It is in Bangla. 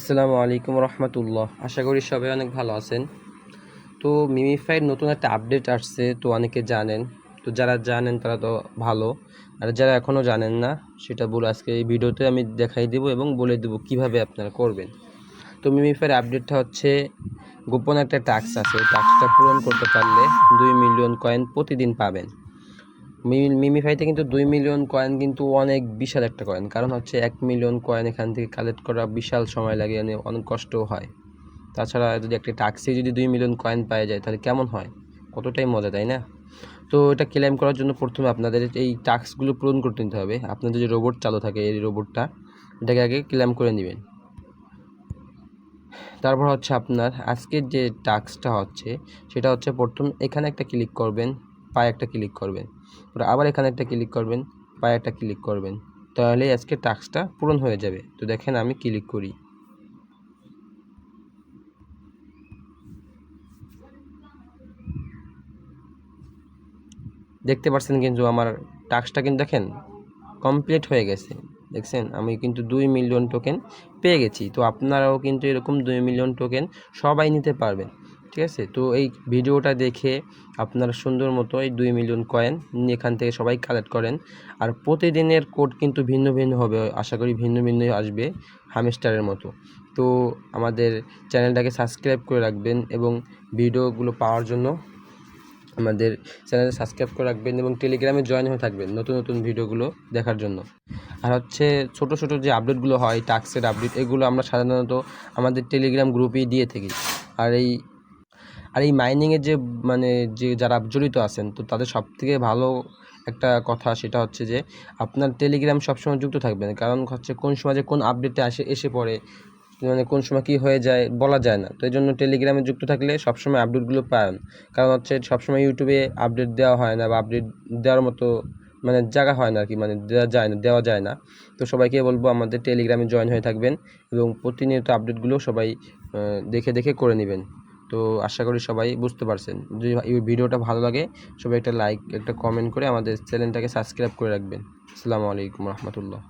আসসালামু আলাইকুম রহমতুল্লাহ। আশা করি সবাই অনেক ভালো আছেন। তো মিমিফাইয়ের নতুন একটা আপডেট আসছে, তো অনেকে জানেন। তো যারা জানেন তারা তো ভালো। আর যারা এখনও জানেন না, সেটা বলে আজকে এই ভিডিওতে আমি দেখাই দেবো এবং বলে দেবো কীভাবে আপনারা করবেন। তো মিমিফাইয়ের আপডেটটা হচ্ছে, গোপন একটা টাস্ক আছে। টাস্কটা পূরণ করতে পারলে দুই মিলিয়ন কয়েন প্রতিদিন পাবেন। মিমিফাইতে কিন্তু দুই মিলিয়ন কয়েন কিন্তু অনেক বিশাল একটা কয়েন কারণ হচ্ছে এক মিলিয়ন কয়েন এখান থেকে কালেক্ট করা বিশাল সময় লাগে মানে অনেক কষ্টও হয়। তাছাড়া যদি একটা ট্যাক্সি যদি দুই মিলিয়ন কয়েন পাওয়া যায়, তাহলে কেমন হয়? কতটাই মজা, তাই না? তো এটা ক্লেম করার জন্য প্রথমে আপনাদের এই টাস্কগুলো পূরণ করতে নিতে হবে। আপনাদের যে রোবট চালু থাকে এই রোবটটা এটাকে আগে ক্লেম করে নেবেন। তারপর হচ্ছে আপনার আজকের যে টাস্কটা হচ্ছে, সেটা হচ্ছে প্রথম এখানে একটা ক্লিক করবেন। পায়ে একটা ক্লিক করবেন। তারপর আবার এখানে একটা ক্লিক করবেন, পায়ে একটা ক্লিক করবেন। তাহলে আজকে টাস্কটা পূরণ হয়ে যাবে। তো দেখেন আমি ক্লিক করি। দেখতে পাচ্ছেন কিন্তু আমার টাস্কটা কিন্তু দেখেন কমপ্লিট হয়ে গেছে। দেখছেন? আমি কিন্তু দুই মিলিয়ন টোকেন পেয়ে গেছি। তো আপনারাও কিন্তু এরকম দুই মিলিয়ন টোকেন সবাই নিতে পারবেন। ঠিক আছে? তো এই ভিডিওটা দেখে আপনারা সুন্দর মতো এই দুই মিলিয়ন কয়েন এখান থেকে সবাই কালেক্ট করেন। আর প্রতিদিনের কোড কিন্তু ভিন্ন ভিন্ন হবে, আশা করি ভিন্ন ভিন্ন আসবে হামিস্টারের মতো। তো আমাদের চ্যানেলটাকে সাবস্ক্রাইব করে রাখবেন এবং ভিডিওগুলো পাওয়ার জন্য আমাদের চ্যানেলে সাবস্ক্রাইব করে রাখবেন এবং টেলিগ্রামে জয়েন হয়ে থাকবেন নতুন নতুন ভিডিওগুলো দেখার জন্য। আর হচ্ছে ছোট ছোট যে আপডেটগুলো হয় টাক্সের আপডেট এগুলো আমরা সাধারণত আমাদের টেলিগ্রাম গ্রুপেই দিয়ে থাকি। আর এই আর এই মাইনিংয়ের যে মানে যে যারা জড়িত আছেন, তো তাদের সবথেকে ভালো একটা কথা সেটা হচ্ছে যে, আপনার টেলিগ্রাম সবসময় যুক্ত থাকবেন। কারণ হচ্ছে কোন সময় যে কোন আপডেটে আসে, এসে পড়ে মানে কোন সময় কী হয়ে যায় বলা যায় না। তো এই জন্য টেলিগ্রামে যুক্ত থাকলে সবসময় আপডেটগুলো পান। কারণ হচ্ছে সবসময় ইউটিউবে আপডেট দেওয়া হয় না বা আপডেট দেওয়ার মতো মানে জায়গা হয় না আর কি মানে দেওয়া যায় না, দেওয়া যায় না। তো সবাইকে বলব আমাদের টেলিগ্রামে জয়েন হয়ে থাকবেন এবং প্রতিনিয়ত আপডেটগুলো সবাই দেখে দেখে করে নেবেন। তো আশা করি সবাই বুঝতে পারছেন। যদি এই ভিডিওটা ভালো লাগে, সবাই একটা লাইক একটা কমেন্ট করে আমাদের চ্যানেলটাকে সাবস্ক্রাইব করে রাখবেন। আসসালামু আলাইকুম রহমতুল্লাহ।